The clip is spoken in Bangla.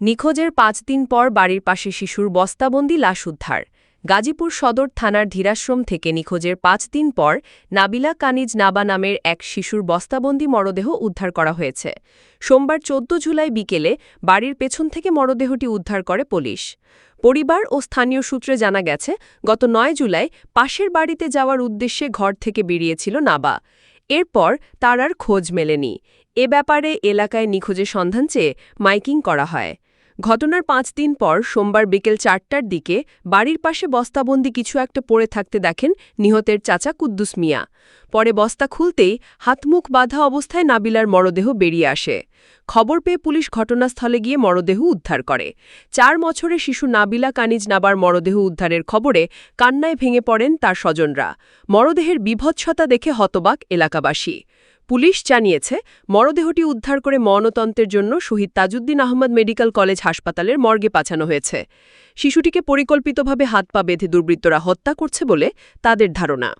নিখোঁজের পাঁচ দিন পর বাড়ির পাশে শিশুর বস্তাবন্দি লাশ উদ্ধার। গাজীপুর সদর থানার ধীরাশ্রম থেকে নিখোঁজের পাঁচ দিন পর নাবিলা কানিজ নাবা নামের এক শিশুর বস্তাবন্দি মরদেহ উদ্ধার করা হয়েছে। সোমবার চোদ্দ জুলাই বিকেলে বাড়ির পেছন থেকে মরদেহটি উদ্ধার করে পুলিশ। পরিবার ও স্থানীয় সূত্রে জানা গেছে, গত নয় জুলাই পাশের বাড়িতে যাওয়ার উদ্দেশ্যে ঘর থেকে বেরিয়েছিল নাবা। এরপর তার আর খোঁজ মেলেনি। এ ব্যাপারে এলাকায় নিখোঁজের সন্ধান চেয়ে মাইকিং করা হয়। ঘটনার পাঁচ দিন পর সোমবার বিকেল চারটার দিকে বাড়ির পাশে বস্তাবন্দি কিছু একটা পড়ে থাকতে দেখেন নিহতের চাচা কুদ্দুস মিয়া। পরে বস্তা খুলতেই হাতমুখ বাঁধা অবস্থায় নাবিলার মরদেহ বেরিয়ে আসে। খবর পেয়ে পুলিশ ঘটনাস্থলে গিয়ে মরদেহ উদ্ধার করে। চার বছরের শিশু নাবিলা কানিজ নাবার মরদেহ উদ্ধারের খবরে কান্নায় ভেঙে পড়েন তার স্বজনরা। মরদেহের বিভৎসতা দেখে হতবাক এলাকাবাসী। পুলিশ জানিয়েছে, মরদেহটি উদ্ধার করে মনতন্ত্রের জন্য শহীদ তাজউদ্দিন আহমদ মেডিকেল কলেজ হাসপাতালের মর্গে পাঠানো হয়েছে। শিশুটিকে পরিকল্পিতভাবে হাত পা বেঁধে দুর্বৃত্তরা হত্যা করছে বলে তাদের ধারণা।